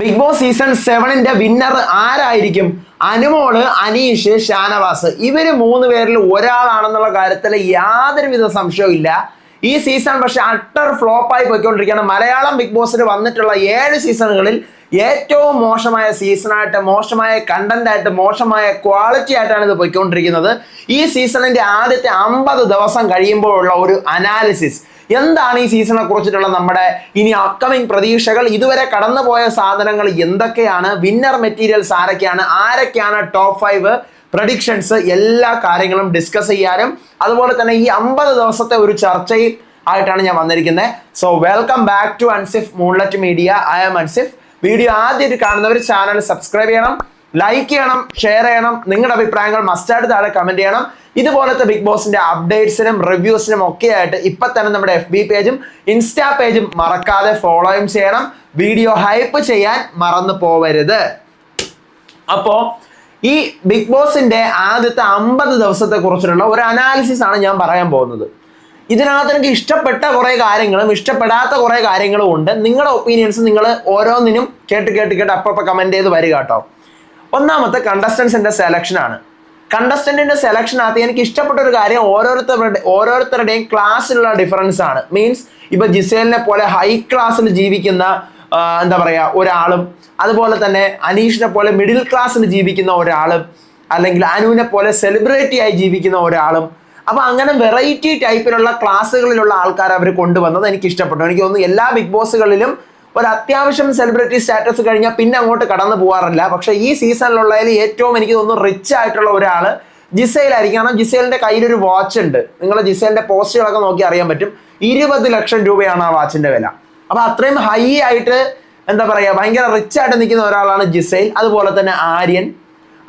Big boss season സെവനിന്റെ winner ആരായിരിക്കും? അനുമോൾ അനീഷ് ഷാനവാസ്. ഇവർ മൂന്ന് പേരിൽ ഒരാളാണെന്നുള്ള കാര്യത്തിൽ യാതൊരുവിധ സംശയവും ഇല്ല. ഈ സീസൺ പക്ഷെ അട്ടർ ഫ്ലോപ്പായി പോയിക്കൊണ്ടിരിക്കുകയാണ്. മലയാളം ബിഗ് ബോസിൽ വന്നിട്ടുള്ള ഏഴ് സീസണുകളിൽ ഏറ്റവും മോശമായ സീസണായിട്ട് മോശമായ കണ്ടന്റ് ആയിട്ട് മോശമായ ക്വാളിറ്റി ആയിട്ടാണ് ഇത് പോയിക്കൊണ്ടിരിക്കുന്നത്. ഈ സീസണിന്റെ ആദ്യത്തെ അമ്പത് ദിവസം കഴിയുമ്പോഴുള്ള ഒരു അനാലിസിസ് എന്താണ് ഈ സീസണെ കുറിച്ചിട്ടുള്ള നമ്മുടെ ഇനി അപ്കമിങ് പ്രതീക്ഷകൾ? ഇതുവരെ കടന്നുപോയ സാധനങ്ങൾ എന്തൊക്കെയാണ്? വിന്നർ മെറ്റീരിയൽസ് ആരൊക്കെയാണ്? ആരൊക്കെയാണ് ടോപ്പ് ഫൈവ് പ്രഡിക്ഷൻസ് എല്ലാ കാര്യങ്ങളും ഡിസ്കസ് ചെയ്യാനും. അതുപോലെ തന്നെ ഈ അമ്പത് ദിവസത്തെ ഒരു ചർച്ചയിൽ ആയിട്ടാണ് ഞാൻ വന്നിരിക്കുന്നത്. So welcome back to Ansif moonlet media I am Ansif video ആദ്യമായിട്ട് കാണുന്നവർ ചാനൽ സബ്സ്ക്രൈബ് ചെയ്യണം. ലൈക്ക് ചെയ്യണം ഷെയർ ചെയ്യണം നിങ്ങളുടെ അഭിപ്രായങ്ങൾ മസ്റ്റായിട്ട് താഴെ കമന്റ് ചെയ്യണം. ഇതുപോലത്തെ ബിഗ് ബോസിന്റെ അപ്ഡേറ്റ്സിനും റിവ്യൂസിനും ഒക്കെ ആയിട്ട് ഇപ്പൊ തന്നെ നമ്മുടെ എഫ് ബി പേജും ഇൻസ്റ്റാ പേജും മറക്കാതെ ഫോളോയും ചെയ്യണം. വീഡിയോ ഹൈപ്പ് ചെയ്യാൻ മറന്നു പോവരുത്. അപ്പോ ഈ ബിഗ് ബോസിന്റെ ആദ്യത്തെ അമ്പത് ദിവസത്തെ കുറിച്ചിട്ടുള്ള ഒരു അനാലിസിസ് ആണ് ഞാൻ പറയാൻ പോകുന്നത്. ഇതിനകത്ത് എനിക്ക് ഇഷ്ടപ്പെട്ട കുറേ കാര്യങ്ങളും ഇഷ്ടപ്പെടാത്ത കുറേ കാര്യങ്ങളും ഉണ്ട്. നിങ്ങളുടെ ഒപ്പീനിയൻസ് നിങ്ങൾ ഓരോന്നിനും കേട്ട് കേട്ട് കേട്ട് അപ്പൊ കമന്റ് ചെയ്ത് വരിക കേട്ടോ. ഒന്നാമത്തെ കണ്ടസ്റ്റൻസിന്റെ സെലക്ഷൻ ആണ്. കണ്ടസ്റ്റന്റിന്റെ സെലക്ഷനകത്ത് എനിക്ക് ഇഷ്ടപ്പെട്ട ഒരു കാര്യം ഓരോരുത്തരുടെ ഓരോരുത്തരുടെയും ക്ലാസ്സിലുള്ള ഡിഫറൻസ് ആണ്. മീൻസ് ഇപ്പൊ ജിസേലിനെ പോലെ ഹൈ ക്ലാസ്സിൽ ജീവിക്കുന്ന എന്താ പറയാ ഒരാളും അതുപോലെ തന്നെ അനീഷിനെ പോലെ മിഡിൽ ക്ലാസ്സിൽ ജീവിക്കുന്ന ഒരാളും അല്ലെങ്കിൽ അനുവിനെ പോലെ സെലിബ്രിറ്റി ആയി ജീവിക്കുന്ന ഒരാളും അപ്പൊ അങ്ങനെ വെറൈറ്റി ടൈപ്പിലുള്ള ക്ലാസ്സുകളിലുള്ള ആൾക്കാർ അവർ കൊണ്ടുവന്നത് എനിക്ക് ഇഷ്ടപ്പെട്ടു എനിക്ക് തോന്നുന്നു എല്ലാ ബിഗ് ബോസുകളിലും ഒരു അത്യാവശ്യം സെലിബ്രിറ്റി സ്റ്റാറ്റസ് കഴിഞ്ഞാൽ പിന്നെ അങ്ങോട്ട് കടന്നു പോകാറില്ല പക്ഷേ ഈ സീസണിലുള്ളതിൽ ഏറ്റവും എനിക്ക് തോന്നുന്നു റിച്ച് ആയിട്ടുള്ള ഒരാൾ ജിസയിലായിരിക്കും കാരണം ജിസയിലിന്റെ കയ്യിലൊരു വാച്ച് ഉണ്ട്. നിങ്ങൾ ജിസയിലിന്റെ പോസ്റ്റുകളൊക്കെ നോക്കി അറിയാൻ പറ്റും. ഇരുപത് ലക്ഷം രൂപയാണ് ആ വാച്ചിന്റെ വില. അപ്പോൾ അത്രയും ഹൈ ആയിട്ട് എന്താ പറയുക ഭയങ്കര റിച്ച് ആയിട്ട് നിൽക്കുന്ന ഒരാളാണ് ജിസൈൽ. അതുപോലെ തന്നെ ആര്യൻ.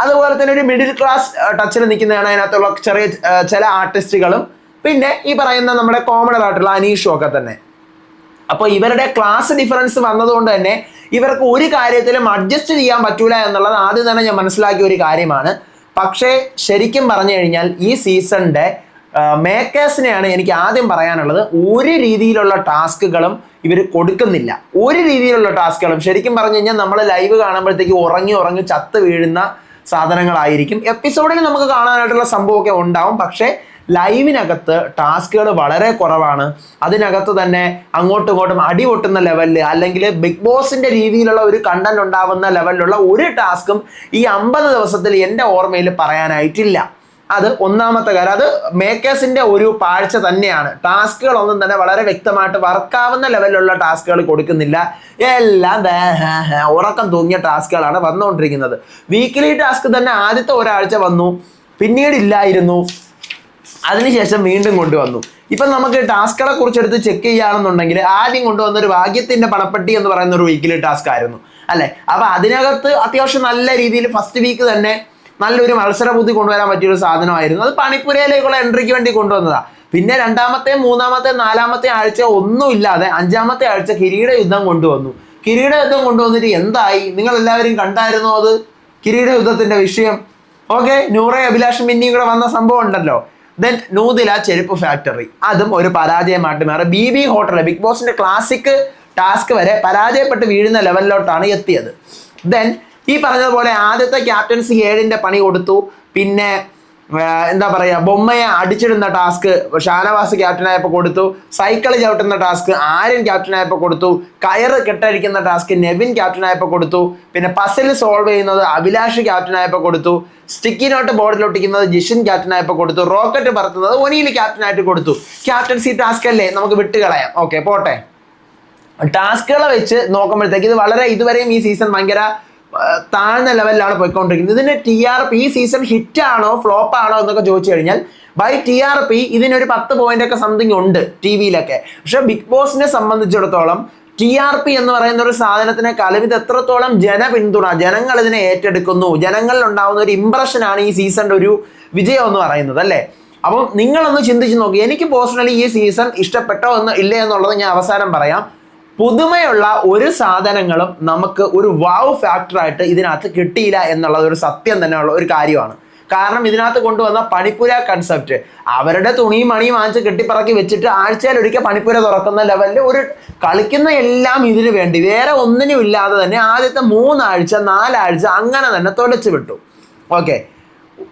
അതുപോലെ തന്നെ ഒരു മിഡിൽ ക്ലാസ് ടച്ചിൽ നിൽക്കുന്നതാണ് അതിനകത്തുള്ള ചെറിയ ചില ആർട്ടിസ്റ്റുകളും പിന്നെ ഈ പറയുന്ന നമ്മുടെ കോമഡൽ ആയിട്ടുള്ള അനീഷും ഒക്കെ തന്നെ. അപ്പോൾ ഇവരുടെ ക്ലാസ് ഡിഫറൻസ് വന്നതുകൊണ്ട് തന്നെ ഇവർക്ക് ഒരു കാര്യത്തിലും അഡ്ജസ്റ്റ് ചെയ്യാൻ പറ്റൂല എന്നുള്ളത് ആദ്യം തന്നെ ഞാൻ മനസ്സിലാക്കിയ ഒരു കാര്യമാണ്. പക്ഷേ ശരിക്കും പറഞ്ഞു കഴിഞ്ഞാൽ ഈ സീസണിന്റെ മേക്കേഴ്സിനെയാണ് എനിക്ക് ആദ്യം പറയാനുള്ളത് ഒരു രീതിയിലുള്ള ടാസ്കുകളും ഇവർ കൊടുക്കുന്നില്ല. ഒരു രീതിയിലുള്ള ടാസ്കുകളും. ശരിക്കും പറഞ്ഞു കഴിഞ്ഞാൽ നമ്മൾ ലൈവ് കാണുമ്പോഴത്തേക്ക് ഉറങ്ങി ഉറങ്ങി ചത്ത് വീഴുന്ന സാധനങ്ങളായിരിക്കും. എപ്പിസോഡിൽ നമുക്ക് കാണാനായിട്ടുള്ള സംഭവമൊക്കെ ഉണ്ടാവും. പക്ഷേ ലൈവിനകത്ത് ടാസ്കുകൾ വളരെ കുറവാണ്. അതിനകത്ത് തന്നെ അങ്ങോട്ടും ഇങ്ങോട്ടും അടി പൊട്ടുന്ന ലെവലിൽ അല്ലെങ്കിൽ ബിഗ് ബോസിന്റെ രീതിയിലുള്ള ഒരു കണ്ടന്റ് ഉണ്ടാവുന്ന ലെവലിലുള്ള ഒരു ടാസ്കും ഈ അമ്പത് ദിവസത്തിൽ എന്റെ ഓർമ്മയിൽ പറയാനായിട്ടില്ല. അത് ഒന്നാമത്തെ കാര്യം. അത് മേക്കേഴ്സിന്റെ ഒരു പാഴ്ച തന്നെയാണ്. ടാസ്കുകളൊന്നും തന്നെ വളരെ വ്യക്തമായിട്ട് വർക്കാവുന്ന ലെവലിലുള്ള ടാസ്കുകൾ കൊടുക്കുന്നില്ല. എല്ലാം ഉറക്കം തൂങ്ങിയ ടാസ്കുകളാണ് വന്നുകൊണ്ടിരിക്കുന്നത്. വീക്കിലി ടാസ്ക് തന്നെ ആദ്യത്തെ ഒരാഴ്ച വന്നു. പിന്നീട് ഇല്ലായിരുന്നു അതിനുശേഷം വീണ്ടും കൊണ്ടുവന്നു. ഇപ്പം നമുക്ക് ടാസ്കുകളെ കുറിച്ചെടുത്ത് ചെക്ക് ചെയ്യുകയാണെന്നുണ്ടെങ്കിൽ ആദ്യം കൊണ്ടുവന്ന ഒരു ഭാഗ്യത്തിന്റെ പണപ്പെട്ടി എന്ന് പറയുന്ന ഒരു വീക്കിലെ ടാസ്ക് ആയിരുന്നു. അല്ലേ? അപ്പൊ അതിനകത്ത് അത്യാവശ്യം നല്ല രീതിയിൽ ഫസ്റ്റ് വീക്ക് തന്നെ നല്ലൊരു മത്സര ബുദ്ധി കൊണ്ടുവരാൻ പറ്റിയൊരു സാധനമായിരുന്നു. അത് പണിപ്പുരയിലേക്കുള്ള എൻട്രിക്ക് വേണ്ടി കൊണ്ടുവന്നതാ. പിന്നെ രണ്ടാമത്തെ മൂന്നാമത്തെ നാലാമത്തെ ആഴ്ച ഒന്നുമില്ലാതെ അഞ്ചാമത്തെ ആഴ്ച കിരീട യുദ്ധം കൊണ്ടുവന്നു. കിരീട യുദ്ധം കൊണ്ടുവന്നിട്ട് എന്തായി? നിങ്ങൾ എല്ലാവരും കണ്ടായിരുന്നോ അത്? കിരീട യുദ്ധത്തിന്റെ വിഷയം. ഓക്കെ? നൂറെ അഭിലാഷം പിന്നെയും കൂടെ വന്ന സംഭവം ഉണ്ടല്ലോ. ദെൻ നൂതില ചെരുപ്പ് ഫാക്ടറി അതും ഒരു പരാജയമായിട്ട്. മാറി ബി ബി ഹോട്ടൽ ബിഗ് ബോസിന്റെ ക്ലാസിക് ടാസ്ക് വരെ പരാജയപ്പെട്ട് വീഴുന്ന ലെവലിലോട്ടാണ് എത്തിയത്. ദെൻ ഈ പറഞ്ഞതുപോലെ ആദ്യത്തെ ക്യാപ്റ്റൻസി ഏഴിന്റെ പണി കൊടുത്തു. പിന്നെ എന്താ പറയുക ബൊമ്മയെ അടിച്ചിടുന്ന ടാസ്ക് ഷാനവാസ് ക്യാപ്റ്റനായപ്പോൾ കൊടുത്തു. സൈക്കിൾ ചവിട്ടുന്ന ടാസ്ക് ആര്യൻ ക്യാപ്റ്റനായപ്പോൾ കൊടുത്തു. കയറ് കെട്ടഴിക്കുന്ന ടാസ്ക് നെവിൻ ക്യാപ്റ്റനായപ്പോൾ കൊടുത്തു. പിന്നെ പസിൽ സോൾവ് ചെയ്യുന്നത് അഭിലാഷ് ക്യാപ്റ്റനായപ്പോൾ കൊടുത്തു. സ്റ്റിക്കി നോട്ട് ബോർഡിൽ ഒട്ടിക്കുന്നത് ജിഷിൻ ക്യാപ്റ്റനായപ്പോൾ കൊടുത്തു. റോക്കറ്റ് പറത്തുന്നത് ഒനിയിൽ ക്യാപ്റ്റനായിട്ട് കൊടുത്തു. ക്യാപ്റ്റൻസി ടാസ്ക് അല്ലേ? നമുക്ക് വിട്ടുകളയാം. ഓക്കെ പോട്ടെ. ടാസ്കുകളെ വെച്ച് നോക്കുമ്പോഴത്തേക്ക് ഇത് വളരെ ഇതുവരെയും ഈ സീസൺ ഭയങ്കര താഴ്ന്ന ലെവലിലാണ് പോയിക്കൊണ്ടിരിക്കുന്നത്. ഇതിന്റെ ടി ആർ പി ഈ സീസൺ ഹിറ്റ് ആണോ ഫ്ലോപ്പ് ആണോ എന്നൊക്കെ ചോദിച്ചു കഴിഞ്ഞാൽ ബൈ ടി ആർ പി ഇതിനൊരു പത്ത് പോയിന്റ് ഒക്കെ സംതിങ് ഉണ്ട് ടി വിയിലൊക്കെ പക്ഷെ ബിഗ് ബോസിനെ സംബന്ധിച്ചിടത്തോളം ടി ആർ പി എന്ന് പറയുന്ന ഒരു സാധനത്തിനെക്കാളും ഇത് എത്രത്തോളം ജനപിന്തുണ ജനങ്ങൾ ഇതിനെ ഏറ്റെടുക്കുന്നു ജനങ്ങളിൽ ഉണ്ടാകുന്ന ഒരു ഇമ്പ്രഷനാണ് ഈ സീസണിന്റെ ഒരു വിജയം എന്ന് പറയുന്നത് അല്ലേ? അപ്പം നിങ്ങളൊന്ന് ചിന്തിച്ച് നോക്കി എനിക്ക് പേഴ്സണലി ഈ സീസൺ ഇഷ്ടപ്പെട്ടോ എന്ന് ഇല്ലേ എന്നുള്ളത് ഞാൻ അവസാനം പറയാം. പുതുമയുള്ള ഒരു സാധനങ്ങളും നമുക്ക് ഒരു വാവ് ഫാക്ടറായിട്ട് ഇതിനകത്ത് കിട്ടിയില്ല എന്നുള്ളത് ഒരു സത്യം തന്നെയുള്ള ഒരു കാര്യമാണ്. കാരണം ഇതിനകത്ത് കൊണ്ടുവന്ന പണിപ്പുര കൺസെപ്റ്റ് അവരുടെ തുണിയും മണിയും വാങ്ങിച്ച് കെട്ടിപ്പറക്കി വെച്ചിട്ട് ആഴ്ചയിൽ ഒരിക്കൽ പണിപ്പുര തുറക്കുന്ന ലെവലിൽ ഒരു കളിക്കുന്ന എല്ലാം ഇതിനു വേണ്ടി. വേറെ ഒന്നിനും ഇല്ലാതെ തന്നെ ആദ്യത്തെ മൂന്നാഴ്ച നാലാഴ്ച അങ്ങനെ തന്നെ തുടച്ചു വിട്ടു. ഓക്കെ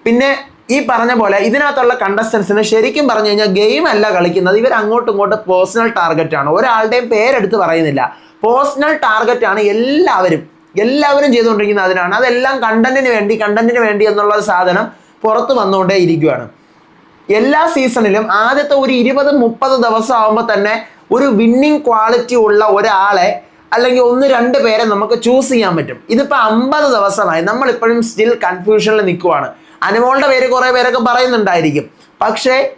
പിന്നെ ഈ പറഞ്ഞ പോലെ ഇതിനകത്തുള്ള കണ്ടസ്റ്റൻസിന് ശരിക്കും പറഞ്ഞു കഴിഞ്ഞാൽ ഗെയിം അല്ല കളിക്കുന്നത്. ഇവർ അങ്ങോട്ടും ഇങ്ങോട്ടും പേഴ്സണൽ ടാർഗറ്റ് ആണ്. ഒരാളുടെയും പേരെടുത്ത് പറയുന്നില്ല. പേഴ്സണൽ ടാർഗറ്റ് ആണ് എല്ലാവരും. എല്ലാവരും ചെയ്തുകൊണ്ടിരിക്കുന്നത് അതിനാണ്. അതെല്ലാം കണ്ടന്റിന് വേണ്ടി കണ്ടന്റിന് വേണ്ടി എന്നുള്ള സാധനം പുറത്ത് വന്നുകൊണ്ടേ ഇരിക്കുകയാണ് എല്ലാ സീസണിലും ആദ്യത്തെ ഒരു ഇരുപത് മുപ്പത് ദിവസം ആകുമ്പോൾ തന്നെ ഒരു വിന്നിങ് ക്വാളിറ്റി ഉള്ള ഒരാളെ അല്ലെങ്കിൽ ഒന്ന് രണ്ട് പേരെ നമുക്ക് ചൂസ് ചെയ്യാൻ പറ്റും. ഇതിപ്പോൾ അമ്പത് ദിവസമായി. നമ്മളിപ്പോഴും സ്റ്റിൽ കൺഫ്യൂഷനിൽ നിൽക്കുവാണ്. അനുമോളുടെ പേര് കുറേ പേരൊക്കെ പറയുന്നുണ്ടായിരിക്കും. പക്ഷേ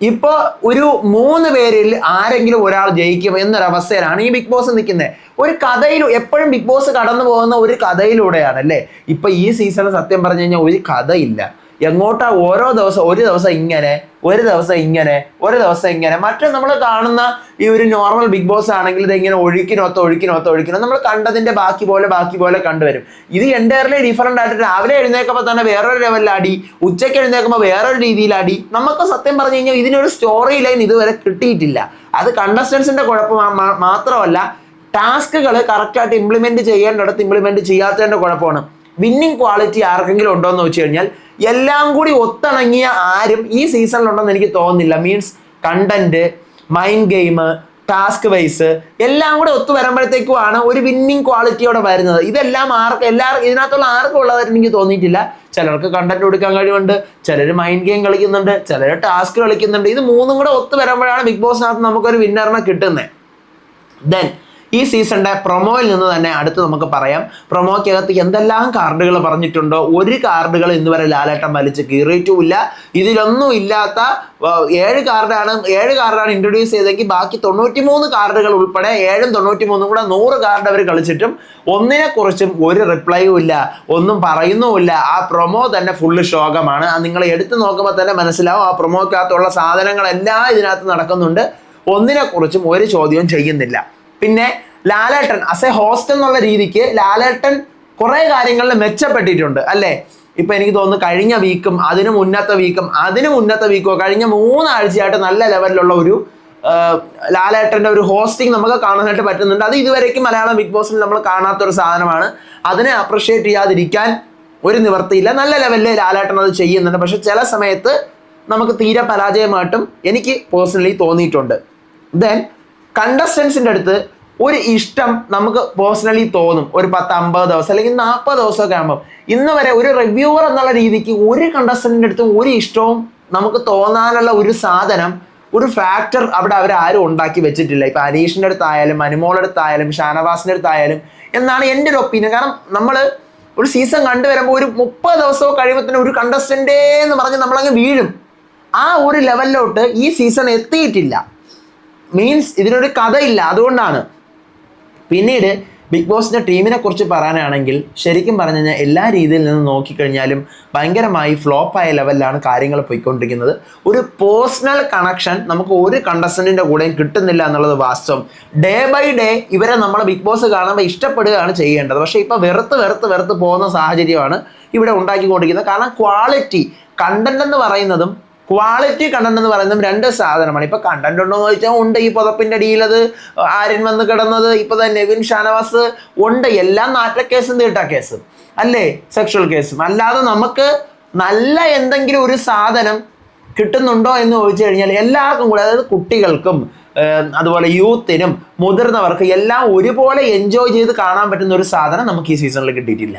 ഇപ്പോൾ ഒരു മൂന്ന് പേരിൽ ആരെങ്കിലും ഒരാൾ ജയിക്കും എന്നൊരവസ്ഥയിലാണ് ഈ ബിഗ് ബോസ് നിൽക്കുന്നത്. ഒരു കഥയിൽ എപ്പോഴും ബിഗ് ബോസ് കടന്നു പോകുന്ന ഒരു കഥയിലൂടെയാണ് അല്ലേ ഇപ്പൊ ഈ സീസണിൽ സത്യം പറഞ്ഞു കഴിഞ്ഞാൽ ഒരു കഥയില്ല. എങ്ങോട്ടാ ഓരോ ദിവസം ഒരു ദിവസം ഇങ്ങനെ ഒരു ദിവസം ഇങ്ങനെ ഒരു ദിവസം ഇങ്ങനെ. മറ്റേ നമ്മൾ കാണുന്ന ഈ ഒരു നോർമൽ ബിഗ് ബോസ് ആണെങ്കിൽ ഇത് ഇങ്ങനെ ഒഴുക്കിനൊത്ത് ഒഴുക്കിനൊത്ത് ഒഴുക്കിനോ നമ്മൾ കണ്ടതിന്റെ ബാക്കി പോലെ ബാക്കി പോലെ കണ്ടുവരും. ഇത് എന്റയർലി ഡിഫറെന്റ് ആയിട്ട് രാവിലെ എഴുന്നേക്കുമ്പോൾ തന്നെ വേറൊരു ലെവലിൽ അടി ഉച്ചയ്ക്ക് എഴുന്നേക്കുമ്പോൾ വേറൊരു രീതിയിൽ അടി. നമുക്ക് സത്യം പറഞ്ഞു കഴിഞ്ഞാൽ ഇതിനൊരു സ്റ്റോറി ലൈൻ ഇതുവരെ കിട്ടിയിട്ടില്ല. അത് കണ്ടസ്റ്റൻസിന്റെ കുഴപ്പം മാത്രമല്ല ടാസ്കുകൾ കറക്റ്റായിട്ട് ഇംപ്ലിമെന്റ് ചെയ്യേണ്ടിടത്ത് ഇംപ്ലിമെന്റ് ചെയ്യാത്തതിന്റെ കുഴപ്പമാണ്. വിന്നിങ് ക്വാളിറ്റി ആർക്കെങ്കിലും ഉണ്ടോ എന്ന് വെച്ച് കഴിഞ്ഞാൽ എല്ലാം കൂടി ഒത്തിണങ്ങിയ ആരും ഈ സീസണിലുണ്ടെന്ന് എനിക്ക് തോന്നുന്നില്ല. Means content mind game task wise എല്ലാം കൂടെ ഒത്തു വരുമ്പോഴത്തേക്കുമാണ് ഒരു വിന്നിങ് ക്വാളിറ്റിയോടെ വരുന്നത്. ഇതെല്ലാം ആർക്ക് എല്ലാവർക്കും ഇതിനകത്തുള്ള ആർക്കും ഉള്ളതായിട്ട് എനിക്ക് തോന്നിയിട്ടില്ല. ചിലർക്ക് കണ്ടന്റ് കൊടുക്കാൻ കഴിവുണ്ട് ചിലർ മൈൻഡ് ഗെയിം കളിക്കുന്നുണ്ട് ചിലർ ടാസ്ക് കളിക്കുന്നുണ്ട്. ഇത് മൂന്നും കൂടെ ഒത്തു വരുമ്പോഴാണ് ബിഗ് ബോസിനകത്ത് നമുക്കൊരു വിന്നറിനെ കിട്ടുന്നത് ദെൻ ഈ സീസണിന്റെ പ്രൊമോയിൽ നിന്ന് തന്നെ അടുത്ത് നമുക്ക് പറയാം. പ്രൊമോക്കകത്ത് എന്തെല്ലാം കാർഡുകൾ പറഞ്ഞിട്ടുണ്ടോ? ഒരു കാർഡുകൾ ഇന്ന് വരെ ലാലേട്ടൻ വലിച്ച് കീറിയിട്ടുമില്ല. ഇതിലൊന്നും ഇല്ലാത്ത ഏഴ് കാർഡാണ് ഏഴ് കാർഡാണ് ഇൻട്രൊഡ്യൂസ് ചെയ്തെങ്കിൽ ബാക്കി തൊണ്ണൂറ്റി മൂന്ന് കാർഡുകൾ ഉൾപ്പെടെ ഏഴും തൊണ്ണൂറ്റി മൂന്നും കൂടെ നൂറ് കാർഡ് അവർ കളിച്ചിട്ടും ഒന്നിനെ കുറിച്ചും ഒരു റിപ്ലൈയും ഇല്ല ഒന്നും പറയുന്നുമില്ല. ആ പ്രൊമോ തന്നെ ഫുള്ള് ശോകമാണ്. അത് നിങ്ങൾ എടുത്തു നോക്കുമ്പോൾ തന്നെ മനസ്സിലാവും. ആ പ്രൊമോക്കകത്തുള്ള സാധനങ്ങളെല്ലാം ഇതിനകത്ത് നടക്കുന്നുണ്ട്. ഒന്നിനെ കുറിച്ചും ഒരു ചോദ്യവും ചെയ്യുന്നില്ല. പിന്നെ ലാലേട്ടൻ അസ് എ ഹോസ്റ്റ് എന്നുള്ള രീതിക്ക് ലാലേട്ടൻ കുറെ കാര്യങ്ങളിൽ മെച്ചപ്പെട്ടിട്ടുണ്ട് അല്ലേ? ഇപ്പൊ എനിക്ക് തോന്നുന്നു കഴിഞ്ഞ വീക്കും അതിനു മുന്നത്തെ വീക്കും അതിനു മുന്നത്തെ വീക്കോ കഴിഞ്ഞ മൂന്നാഴ്ചയായിട്ട് നല്ല ലെവലിലുള്ള ഒരു ലാലേട്ടന്റെ ഒരു ഹോസ്റ്റിംഗ് നമുക്ക് കാണാനായിട്ട് പറ്റുന്നുണ്ട്. അത് ഇതുവരേക്കും മലയാളം ബിഗ് ബോസിൽ നമ്മൾ കാണാത്ത ഒരു സാധനമാണ്. അതിനെ അപ്രിഷ്യേറ്റ് ചെയ്യാതിരിക്കാൻ ഒരു നിവർത്തിയില്ല നല്ല ലെവലിൽ ലാലേട്ടൻ അത് ചെയ്യുന്നുണ്ട്. പക്ഷെ ചില സമയത്ത് നമുക്ക് തീരെ പരാജയമായിട്ടും എനിക്ക് പേഴ്സണലി തോന്നിയിട്ടുണ്ട്. ദെൻ കണ്ടസ്റ്റൻസിന്റെ അടുത്ത് ഒരു ഇഷ്ടം നമുക്ക് പേഴ്സണലി തോന്നും. ഒരു പത്ത് അമ്പത് ദിവസം അല്ലെങ്കിൽ നാൽപ്പത് ദിവസമൊക്കെ ആകുമ്പോൾ ഇന്ന് വരെ ഒരു റിവ്യൂവർ എന്നുള്ള രീതിക്ക് ഒരു കണ്ടസ്റ്റന്റിന്റെ അടുത്തും ഒരു ഇഷ്ടവും നമുക്ക് തോന്നാനുള്ള ഒരു സാധനം ഒരു ഫാക്ടർ അവിടെ ആരും ഉണ്ടാക്കി വെച്ചിട്ടില്ല. ഇപ്പം അനീഷിന്റെ അടുത്തായാലും അനുമോളുടെ അടുത്തായാലും ഷാനവാസിന്റെ അടുത്തായാലും എന്നാണ് എന്റെ ഒരു ഒപ്പീനിയൻ കാരണം നമ്മൾ ഒരു സീസൺ കണ്ടുവരുമ്പോൾ ഒരു മുപ്പത് ദിവസമോ കഴിയുമ്പോൾ തന്നെ ഒരു കണ്ടസ്റ്റന്റേ എന്ന് പറഞ്ഞ് നമ്മളങ്ങ് വീഴും. ആ ഒരു ലെവലിലോട്ട് ഈ സീസൺ എത്തിയിട്ടില്ല. മീൻസ് ഇതിനൊരു കഥയില്ല അതുകൊണ്ടാണ്. പിന്നീട് ബിഗ് ബോസിന്റെ ടീമിനെ കുറിച്ച് പറയാനാണെങ്കിൽ ശരിക്കും പറഞ്ഞു കഴിഞ്ഞാൽ എല്ലാ രീതിയിൽ നിന്ന് നോക്കിക്കഴിഞ്ഞാലും ഭയങ്കരമായി ഫ്ലോപ്പായ ലെവലിലാണ് കാര്യങ്ങൾ പോയിക്കൊണ്ടിരിക്കുന്നത്. ഒരു പേഴ്സണൽ കണക്ഷൻ നമുക്ക് ഒരു കണ്ടസ്റ്റന്റിന്റെ കൂടെയും കിട്ടുന്നില്ല എന്നുള്ളത് വാസ്തവം. ഡേ ബൈ ഡേ ഇവരെ നമ്മൾ ബിഗ് ബോസ് കാണുമ്പോൾ ഇഷ്ടപ്പെടുകയാണ് ചെയ്യേണ്ടത്. പക്ഷേ ഇപ്പോൾ വെറുത്ത് വെറുത്ത് വെറുത്ത് പോകുന്ന സാഹചര്യമാണ് ഇവിടെ ഉണ്ടാക്കിക്കൊണ്ടിരിക്കുന്നത്. കാരണം ക്വാളിറ്റി കണ്ടന്റ് എന്ന് പറയുന്നതും ക്വാളിറ്റി കണ്ടന്റ് എന്ന് പറയുന്നത് രണ്ട് സാധനമാണ്. ഇപ്പൊ കണ്ടന്റ് ഉണ്ടോ എന്ന് ചോദിച്ചാൽ ഉണ്ട്. ഈ പുതപ്പിന്റെ അടിയിൽ അത് ആര്യൻ വന്ന് കിടന്നത് ഇപ്പൊ തന്നെ നെവിൻ ഷാനവാസ് ഉണ്ട്. എല്ലാം നാറ്റ കേസും തീട്ട കേസും അല്ലേ? സെക്ഷൽ കേസും അല്ലാതെ നമുക്ക് നല്ല എന്തെങ്കിലും ഒരു സാധനം കിട്ടുന്നുണ്ടോ എന്ന് ചോദിച്ചു കഴിഞ്ഞാൽ എല്ലാവർക്കും കൂടെ അതായത് കുട്ടികൾക്കും അതുപോലെ യൂത്തിനും മുതിർന്നവർക്കും എല്ലാം ഒരുപോലെ എൻജോയ് ചെയ്ത് കാണാൻ പറ്റുന്ന ഒരു സാധനം നമുക്ക് ഈ സീസണിൽ കിട്ടിയിട്ടില്ല.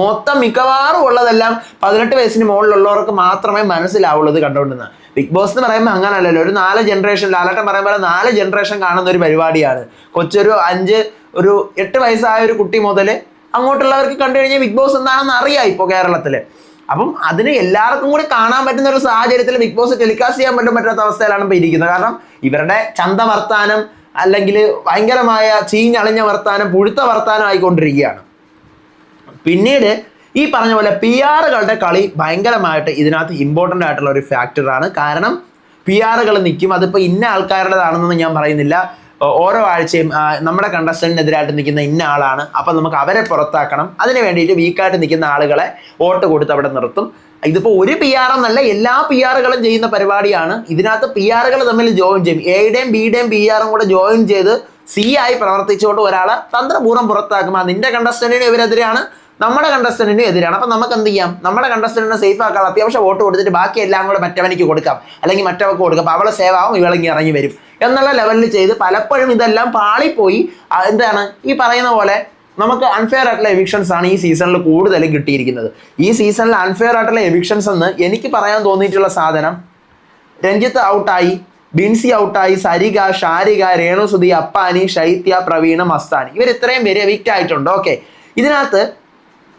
മൊത്തം മിക്കവാറും ഉള്ളതെല്ലാം പതിനെട്ട് വയസ്സിന് മുകളിലുള്ളവർക്ക് മാത്രമേ മനസ്സിലാവുള്ളൂ ഇത് കണ്ടുകൊണ്ടിരുന്നത്. ബിഗ് ബോസ് എന്ന് പറയുമ്പോൾ അങ്ങനല്ലല്ലോ. ഒരു നാല് ജനറേഷൻ ലാലട്ടൻ പറയുമ്പോൾ നാല് ജനറേഷൻ കാണുന്ന ഒരു പരിപാടിയാണ്. കൊച്ചൊരു അഞ്ച് ഒരു എട്ട് വയസ്സായ ഒരു കുട്ടി മുതൽ അങ്ങോട്ടുള്ളവർക്ക് കണ്ടു കഴിഞ്ഞാൽ ബിഗ് ബോസ് എന്താണെന്ന് അറിയാം ഇപ്പോൾ കേരളത്തിൽ അപ്പം അതിന് എല്ലാവർക്കും കൂടി കാണാൻ പറ്റുന്ന ഒരു സാഹചര്യത്തിൽ ബിഗ് ബോസ് ടെലികാസ്റ്റ് ചെയ്യാൻ പറ്റും പറ്റാത്ത അവസ്ഥയിലാണ് ഇപ്പോൾ ഇരിക്കുന്നത്. കാരണം ഇവരുടെ ചന്ത വർത്താനം അല്ലെങ്കിൽ ഭയങ്കരമായ ചീഞ്ഞളിഞ്ഞ വർത്താനം പുഴുത്ത വർത്താനം ആയിക്കൊണ്ടിരിക്കുകയാണ്. പിന്നീട് ഈ പറഞ്ഞ പോലെ പി ആറുകളുടെ കളി ഭയങ്കരമായിട്ട് ഇതിനകത്ത് ഇമ്പോർട്ടന്റ് ആയിട്ടുള്ള ഒരു ഫാക്ടറാണ് കാരണം പി ആറുകൾ നിൽക്കും. അതിപ്പോൾ ഇന്ന ആൾക്കാരുടേതാണെന്നൊന്നും ഞാൻ പറയുന്നില്ല. ഓരോ ആഴ്ചയും നമ്മുടെ കണ്ടസ്റ്റന്റിനെതിരായിട്ട് നിൽക്കുന്ന ഇന്ന ആളാണ്. അപ്പം നമുക്ക് അവരെ പുറത്താക്കണം. അതിന് വേണ്ടിയിട്ട് വീക്കായിട്ട് നിൽക്കുന്ന ആളുകളെ വോട്ട് കൊടുത്ത് അവിടെ നിർത്തും. ഇതിപ്പോൾ ഒരു പി ആർ എന്നല്ല എല്ലാ പി ആറുകളും ചെയ്യുന്ന പരിപാടിയാണ്. ഇതിനകത്ത് പി ആറുകൾ തമ്മിൽ ജോയിൻ ചെയ്യും. എയുടെയും ബിയുടെയും പി ആറും കൂടെ ജോയിൻ ചെയ്ത് സി ആയി പ്രവർത്തിച്ചുകൊണ്ട് ഒരാളെ തന്ത്രപൂർവം പുറത്താക്കും. ആ നിന്റെ കണ്ടസ്റ്റന്റിന് ഇവരെതിരാണ് നമ്മുടെ കണ്ടസ്റ്റന്റിന് എതിരാണ്. അപ്പൊ നമുക്ക് എന്ത് ചെയ്യാം? നമ്മുടെ കണ്ടസ്റ്റന്റിനെ സേഫ് ആക്കാൻ അത്യാവശ്യം വോട്ട് കൊടുത്തിട്ട് ബാക്കി എല്ലാം കൂടെ മറ്റവനിക്ക് കൊടുക്കാം. അല്ലെങ്കിൽ മറ്റവർക്ക് കൊടുക്കാം. അപ്പൊ അവളെ സേവ് ആവും ഇവളെങ്കിൽ ഇറങ്ങി വരും. എന്നുള്ള ലെവലിൽ ചെയ്ത് പലപ്പോഴും ഇതെല്ലാം പാളിപ്പോയി. എന്താണ്? ഈ പറയുന്ന പോലെ നമുക്ക് അൺഫെയർ ആയിട്ടുള്ള എവിക്ഷൻസ് ആണ് ഈ സീസണിൽ കൂടുതലും കിട്ടിയിരിക്കുന്നത്. ഈ സീസണിൽ അൺഫെയർ ആയിട്ടുള്ള എവിക്ഷൻസ് എന്ന് എനിക്ക് പറയാൻ തോന്നിയിട്ടുള്ള സാധനം രഞ്ജിത്ത് ഔട്ടായി ബിൻസി ഔട്ടായി സരിക ഷാരിക രേണുസുതി അപ്പാനി ശൈത്യ പ്രവീണ മസ്താനി. ഇവർ ഇത്രയും പേര് എവിക്റ്റ് ആയിട്ടുണ്ട്. ഓക്കെ ഇതിനകത്ത്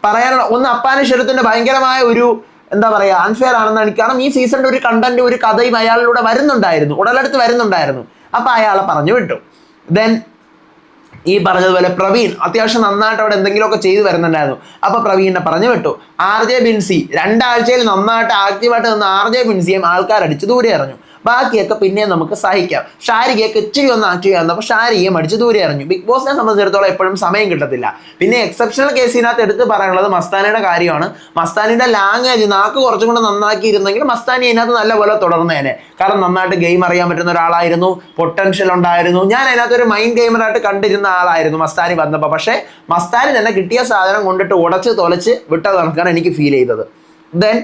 പറയാനുള്ള ഒന്ന് അപ്പാനി ശരത്തിന്റെ ഭയങ്കരമായ ഒരു എന്താ പറയാ അൺഫെയർ ആണെന്ന് എനിക്ക് കാരണം ഈ സീസണിന്റെ ഒരു കണ്ടന്റ് ഒരു കഥയും അയാളിലൂടെ വരുന്നുണ്ടായിരുന്നു. ഉടലെടുത്ത് വരുന്നുണ്ടായിരുന്നു. അപ്പൊ അയാളെ പറഞ്ഞു വിട്ടു. ദെൻ ഈ പറഞ്ഞതുപോലെ പ്രവീൺ അത്യാവശ്യം നന്നായിട്ട് അവിടെ എന്തെങ്കിലുമൊക്കെ ചെയ്തു വരുന്നുണ്ടായിരുന്നു. അപ്പൊ പ്രവീണിനെ പറഞ്ഞു വിട്ടു. ആർ ജെ ബിൻസി രണ്ടാഴ്ചയിൽ നന്നായിട്ട് ആക്റ്റീവായിട്ട് നിന്ന് ആർ ജെ ബിൻസിയും ആൾക്കാരടിച്ച് ദൂരെ എറിഞ്ഞു. ബാക്കിയൊക്കെ പിന്നെ നമുക്ക് സഹിക്കാം. ഷാരികയൊക്കെ ഇച്ചിരി ഒന്ന് ആക്റ്റീവ് ആയിരുന്നു ഷാരികയെ മടിച്ച് ദൂരെ എറിഞ്ഞു. ബിഗ് ബോസിനെ സംബന്ധിച്ചിടത്തോളം എപ്പോഴും സമയം കിട്ടത്തില്ല. പിന്നെ എക്സെപ്ഷണൽ കേസിനകത്ത് എടുത്ത് പറയാനുള്ളത് മസ്താനയുടെ കാര്യമാണ്. മസ്താനിയുടെ ലാംഗ്വേജ് നാക്ക് കുറച്ചും കൂടെ നന്നാക്കിയിരുന്നെങ്കിൽ മസ്താനി അതിനകത്ത് നല്ലപോലെ തുടർന്നേനെ. കാരണം നന്നായിട്ട് ഗെയിം അറിയാൻ പറ്റുന്ന ഒരാളായിരുന്നു. പൊട്ടൻഷ്യൽ ഉണ്ടായിരുന്നു. ഞാൻ അതിനകത്ത് ഒരു മൈൻഡ് ഗെയിമറായിട്ട് കണ്ടിരുന്ന ആളായിരുന്നു മസ്താനി വന്നപ്പോൾ പക്ഷേ മസ്താനി തന്നെ കിട്ടിയ സാധനം കൊണ്ടിട്ട് ഉടച്ച് തൊലച്ച് വിട്ടത് കണക്കാണ് എനിക്ക് ഫീൽ ചെയ്തത്. ദെൻ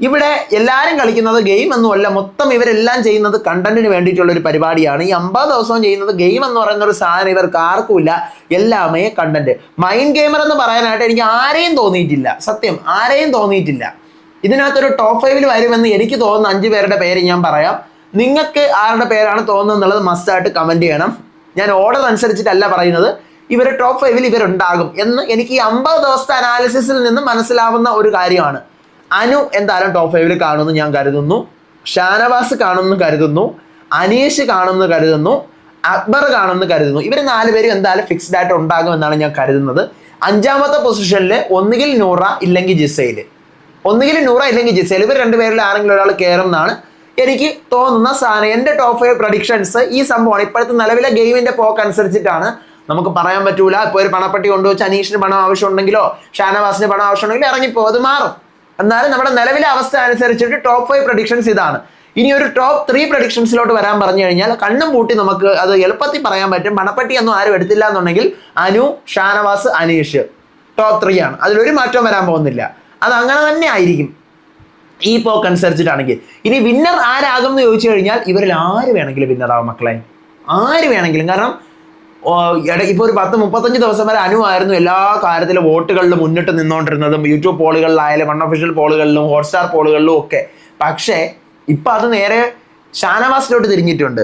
ഇവിടെ എല്ലാവരും കളിക്കുന്നത് ഗെയിം എന്നുമല്ല മൊത്തം ഇവരെല്ലാം ചെയ്യുന്നത് കണ്ടന്റിന് വേണ്ടിയിട്ടുള്ള ഒരു പരിപാടിയാണ്. ഈ അമ്പത് ദിവസവും ചെയ്യുന്നത് ഗെയിം എന്ന് പറയുന്ന ഒരു സാധനം ഇവർക്ക് ആർക്കുമില്ല എല്ലാമേ കണ്ടന്റ് മൈൻഡ് ഗെയിമർ എന്ന് പറയാനായിട്ട് എനിക്ക് ആരെയും തോന്നിയിട്ടില്ല. സത്യം ആരെയും തോന്നിയിട്ടില്ല. ഇതിനകത്തൊരു ടോപ്പ് ഫൈവിൽ വരുമെന്ന് എനിക്ക് തോന്നുന്ന അഞ്ച് പേരുടെ പേര് ഞാൻ പറയാം. നിങ്ങൾക്ക് ആരുടെ പേരാണ് തോന്നുന്നത് എന്നുള്ളത് മസ്റ്റായിട്ട് കമന്റ് ചെയ്യണം. ഞാൻ ഓർഡർ അനുസരിച്ചിട്ടല്ല പറയുന്നത്. ഇവർ ടോപ്പ് ഫൈവിൽ ഇവരുണ്ടാകും എന്ന് എനിക്ക് ഈ അമ്പത് ദിവസത്തെ അനാലിസിസിൽ നിന്ന് മനസ്സിലാവുന്ന ഒരു കാര്യമാണ്. അനു എന്തായാലും ടോപ്പ് ഫൈവിൽ കാണുമെന്ന് ഞാൻ കരുതുന്നു. ഷാനവാസ് കാണുമെന്ന് കരുതുന്നു. അനീഷ് കാണുമെന്ന് കരുതുന്നു. അക്ബർ കാണുമെന്ന് കരുതുന്നു. ഇവർ നാലുപേരും എന്തായാലും ഫിക്സ്ഡ് ആയിട്ട് ഉണ്ടാകുമെന്നാണ് ഞാൻ കരുതുന്നത്. അഞ്ചാമത്തെ പൊസിഷനിൽ ഒന്നുകിൽ നൂറ ഇല്ലെങ്കിൽ ജിസൈൽ ഒന്നുകിൽ നൂറ ഇല്ലെങ്കിൽ ജിസൈൽ. ഇവർ രണ്ടുപേരിൽ ആരെങ്കിലും ഒരാൾ കയറും എന്നാണ് എനിക്ക് തോന്നുന്ന സാധനം. എന്റെ ടോപ്പ് ഫൈവ് പ്രഡിക്ഷൻസ് ഈ സംഭവമാണ്. ഇപ്പോഴത്തെ നിലവിലെ ഗെയിമിന്റെ പോക്ക് അനുസരിച്ചിട്ടാണ്. നമുക്ക് പറയാൻ പറ്റൂല. ഇപ്പോൾ ഒരു പണപ്പെട്ടി കൊണ്ടുവച്ച് അനീഷിന് പണം ആവശ്യമുണ്ടെങ്കിലോ ഷാനവാസിന് പണം ആവശ്യമുണ്ടെങ്കിലോ ഇറങ്ങിപ്പോ അത് മാറും. എന്നാലും നമ്മുടെ നിലവിലെ അവസ്ഥ അനുസരിച്ചിട്ട് ടോപ്പ് ഫൈവ് പ്രഡിക്ഷൻസ് ഇതാണ്. ഇനി ഒരു ടോപ്പ് ത്രീ പ്രഡിക്ഷൻസിലോട്ട് വരാൻ പറഞ്ഞു കഴിഞ്ഞാൽ കണ്ണും പൂട്ടി നമുക്ക് അത് എളുപ്പത്തിൽ പറയാൻ പറ്റും. മണപ്പട്ടി ഒന്നും ആരും എടുത്തില്ല എന്നുണ്ടെങ്കിൽ അനു ഷാനവാസ് അനീഷ് ടോപ്പ് ത്രീ ആണ്. അതിലൊരു മാറ്റവും വരാൻ പോകുന്നില്ല. അത് അങ്ങനെ തന്നെ ആയിരിക്കും. ഈ പോക്ക് അനുസരിച്ചിട്ടാണെങ്കിൽ. ഇനി വിന്നർ ആരാകും എന്ന് ചോദിച്ചു കഴിഞ്ഞാൽ ഇവരിൽ ആര് വേണമെങ്കിലും വിന്നറാവും മക്കളെ? ആര് വേണമെങ്കിലും? കാരണം ഇപ്പോൾ ഒരു പത്ത് മുപ്പത്തഞ്ച് ദിവസം വരെ അനുവായിരുന്നു എല്ലാ കാര്യത്തിലും വോട്ടുകളിലും മുന്നിട്ട് നിന്നുകൊണ്ടിരുന്നതും യൂട്യൂബ് പോളുകളിലായാലും അൺഒഫീഷ്യൽ പോളുകളിലും ഹോട്ട്സ്റ്റാർ പോളുകളിലും ഒക്കെ. പക്ഷേ ഇപ്പൊ അത് നേരെ ഷാനവാസിലോട്ട് തിരിഞ്ഞിട്ടുണ്ട്.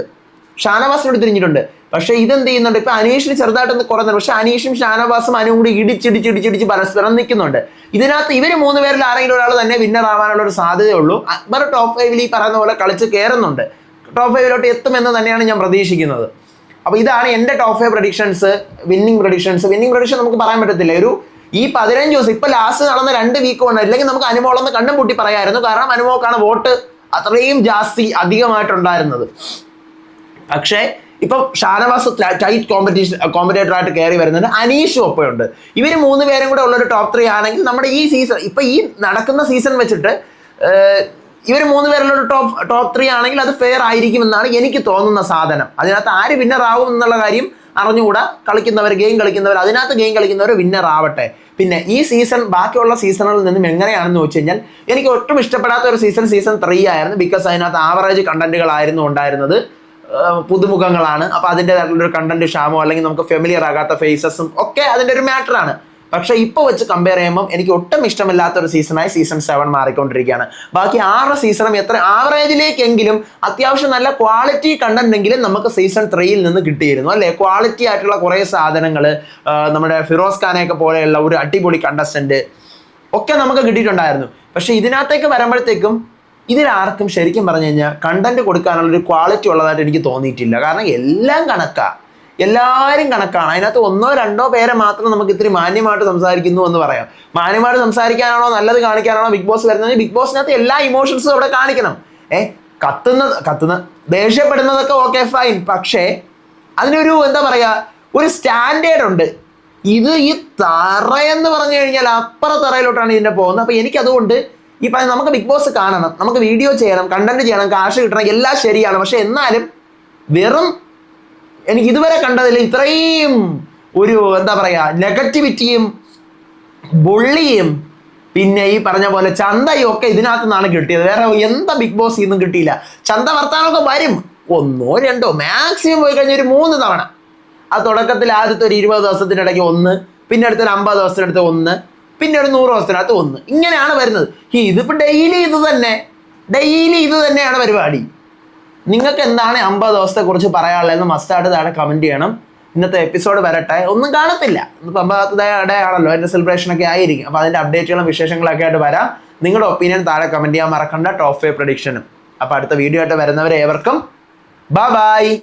ഷാനവാസിലോട്ട് തിരിഞ്ഞിട്ടുണ്ട്. പക്ഷേ ഇതെന്ത് ചെയ്യുന്നുണ്ട്? ഇപ്പൊ അനീഷിന് ചെറുതായിട്ടൊന്ന് കുറഞ്ഞു. പക്ഷെ അനീഷും ഷാനവാസും അനുവും കൂടി ഇടിച്ചിടിച്ചിടിച്ചിടിച്ച് പരസ്പരം നിൽക്കുന്നുണ്ട്. ഇതിനകത്ത് ഇവർ മൂന്ന് പേരിൽ ആരെങ്കിലും ഒരാൾ തന്നെ വിന്നർ ആവാനുള്ള ഒരു സാധ്യതയുള്ളൂ. അക്ബർ ടോപ്പ് ഫൈവിൽ ഈ പറയുന്ന പോലെ കളിച്ച് കയറുന്നുണ്ട് ടോപ്പ് ഫൈവിലോട്ട് എത്തുമെന്ന് തന്നെയാണ് ഞാൻ പ്രതീക്ഷിക്കുന്നത്. അപ്പൊ ഇതാണ് എന്റെ top five predictions winning predictions winning prediction നമുക്ക് പറയാൻ പറ്റത്തില്ല. ഒരു ഈ പതിനഞ്ച് ദിവസം ഇപ്പൊ ലാസ്റ്റ് നടന്ന രണ്ട് വീക്ക് കൊണ്ട് അല്ലെങ്കിൽ നമുക്ക് അനുമോളെന്ന് കണ്ണും പൂട്ടി പറയായിരുന്നു. കാരണം അനുമോക്കാണ് വോട്ട് അത്രയും ജാസ്തി അധികമായിട്ടുണ്ടായിരുന്നത്. പക്ഷേ ഇപ്പൊ ഷാനവാസ് ടൈറ്റ് കോമ്പറ്റീഷൻ കോമ്പറ്റേറ്റർ ആയിട്ട് കയറി വരുന്നുണ്ട്. അനീഷും ഒപ്പമുണ്ട്. ഇവർ മൂന്ന് പേരും കൂടെ ഉള്ളൊരു ടോപ്പ് ത്രീ ആണെങ്കിൽ നമ്മുടെ ഈ സീസൺ ഇപ്പൊ ഈ നടക്കുന്ന സീസൺ വെച്ചിട്ട് ഇവർ മൂന്ന് പേരുള്ള ഒരു ടോപ്പ് ടോപ്പ് ത്രീ ആണെങ്കിൽ അത് ഫെയർ ആയിരിക്കും എന്നാണ് എനിക്ക് തോന്നുന്ന സാധനം. അതിനകത്ത് ആര് വിന്നർ ആവും എന്നുള്ള കാര്യം അറിഞ്ഞുകൂടാ. കളിക്കുന്നവർ ഗെയിം കളിക്കുന്നവർ അതിനകത്ത് ഗെയിം കളിക്കുന്നവർ വിന്നർ ആവട്ടെ. പിന്നെ ഈ സീസൺ ബാക്കിയുള്ള സീസണുകളിൽ നിന്നും എങ്ങനെയാണെന്ന് വെച്ച് കഴിഞ്ഞാൽ എനിക്ക് ഒട്ടും ഇഷ്ടപ്പെടാത്ത ഒരു സീസൺ സീസൺ ത്രീ ആയിരുന്നു. ബിക്കോസ് അതിനകത്ത് ആവറേജ് കണ്ടന്റുകളായിരുന്നു ഉണ്ടായിരുന്നത്. പുതുമുഖങ്ങളാണ്. അപ്പോൾ അതിന്റെ ഒരു കണ്ടന്റ് ക്ഷാമോ അല്ലെങ്കിൽ നമുക്ക് ഫെമിലിയർ ആകാത്ത ഫേസസും ഒക്കെ അതിന്റെ ഒരു മാറ്ററാണ് പക്ഷെ ഇപ്പോൾ വെച്ച് കമ്പയർ ചെയ്യുമ്പോൾ എനിക്ക് ഒട്ടും ഇഷ്ടമില്ലാത്ത ഒരു സീസണായി സീസൺ സെവൻ മാറിക്കൊണ്ടിരിക്കുകയാണ്. ബാക്കി ആറ് സീസണും എത്ര ആവറേജിലേക്കെങ്കിലും അത്യാവശ്യം നല്ല ക്വാളിറ്റി കണ്ടന്റെങ്കിലും നമുക്ക് സീസൺ ത്രീയിൽ നിന്ന് കിട്ടിയിരുന്നു. അല്ലേ? ക്വാളിറ്റി ആയിട്ടുള്ള കുറേ സാധനങ്ങൾ നമ്മുടെ ഫിറോസ് ഖാനെയൊക്കെ പോലെയുള്ള ഒരു അടിപൊളി കണ്ടസ്റ്റന്റ് ഒക്കെ നമുക്ക് കിട്ടിയിട്ടുണ്ടായിരുന്നു. പക്ഷെ ഇതിനകത്തേക്ക് വരുമ്പോഴത്തേക്കും ഇതിലാർക്കും ശരിക്കും പറഞ്ഞു കഴിഞ്ഞാൽ കണ്ടന്റ് കൊടുക്കാനുള്ള ഒരു ക്വാളിറ്റി ഉള്ളതായിട്ട് എനിക്ക് തോന്നിയിട്ടില്ല. കാരണം എല്ലാം കണക്കാ. എല്ലാവരും കണക്കാണ്. അതിനകത്ത് ഒന്നോ രണ്ടോ പേരെ മാത്രം നമുക്ക് ഇത്തിരി മാന്യമായിട്ട് സംസാരിക്കുന്നു എന്ന് പറയാം. മാന്യമായിട്ട് സംസാരിക്കാനാണോ? നല്ലത് കാണിക്കാനാണോ? ബിഗ് ബോസ് വരുന്നത് ബിഗ് ബോസിനകത്ത് എല്ലാ ഇമോഷൻസും അവിടെ കാണിക്കണം. ഏ? കത്തുന്ന കത്തുന്ന ദേഷ്യപ്പെടുന്നതൊക്കെ ഓക്കെ ഫൈൻ പക്ഷേ അതിനൊരു എന്താ പറയുക ഒരു സ്റ്റാൻഡേർഡ് ഉണ്ട്. ഇത് ഈ എന്ന് പറഞ്ഞു കഴിഞ്ഞാൽ അപ്പുറ തറയിലോട്ടാണ് ഇതിന്റെ പോകുന്നത്. അപ്പോൾ എനിക്കതുകൊണ്ട് ഈ പറഞ്ഞ നമുക്ക് ബിഗ് ബോസ് കാണണം. നമുക്ക് വീഡിയോ ചെയ്യണം കണ്ടന്റ് ചെയ്യണം കാശ് കിട്ടണം എല്ലാം ശരിയാണ്. പക്ഷെ എന്നാലും വെറും എനിക്ക് ഇതുവരെ കണ്ടതിൽ ഇത്രയും ഒരു എന്താ പറയുക നെഗറ്റിവിറ്റിയും ബുള്ളിയും പിന്നെ ഈ പറഞ്ഞ പോലെ ചന്തയും ഒക്കെ ഇതിനകത്തു നിന്നാണ് കിട്ടിയത്. വേറെ എന്താ ബിഗ് ബോസ് ഇന്നും കിട്ടിയില്ല. ചന്ത വർത്താനമൊക്കെ വരും. ഒന്നോ രണ്ടോ മാക്സിമം പോയി കഴിഞ്ഞ ഒരു മൂന്ന് തവണ. ആ തുടക്കത്തിൽ ആദ്യത്തെ ഒരു ഇരുപത് ദിവസത്തിനിടയ്ക്ക് ഒന്ന് പിന്നെ അടുത്തൊരു അമ്പത് ദിവസത്തിനടുത്ത് ഒന്ന് പിന്നെ ഒരു നൂറ് ദിവസത്തിനകത്ത് ഒന്ന്. ഇങ്ങനെയാണ് വരുന്നത്. ഇതിപ്പോൾ ഡെയിലി ഇത് തന്നെ ഡെയിലി ഇത് തന്നെയാണ് പരിപാടി. നിങ്ങൾക്ക് എന്താണ് അമ്പത് ദിവസത്തെ കുറിച്ച് പറയാനുള്ളതെന്ന് മസ്റ്റായിട്ട് താഴെ കമന്റ് ചെയ്യണം. ഇന്നത്തെ എപ്പിസോഡ് വരട്ടെ. ഒന്നും കാണത്തില്ല. ഡേ ആണല്ലോ അതിന്റെ സെലിബ്രേഷൻ ഒക്കെ ആയിരിക്കും. അപ്പോൾ അതിന്റെ അപ്ഡേറ്റുകളും വിശേഷങ്ങളൊക്കെ ആയിട്ട് വരാം. നിങ്ങളുടെ ഒപ്പീനിയൻ താഴെ കമന്റ് ചെയ്യാൻ മറക്കണ്ട. ടോപ്പ് ഫൈവ് പ്രഡിക്ഷനും അപ്പോൾ അടുത്ത വീഡിയോ ആയിട്ട് വരുന്നവരെ ഏവർക്കും. Bye bye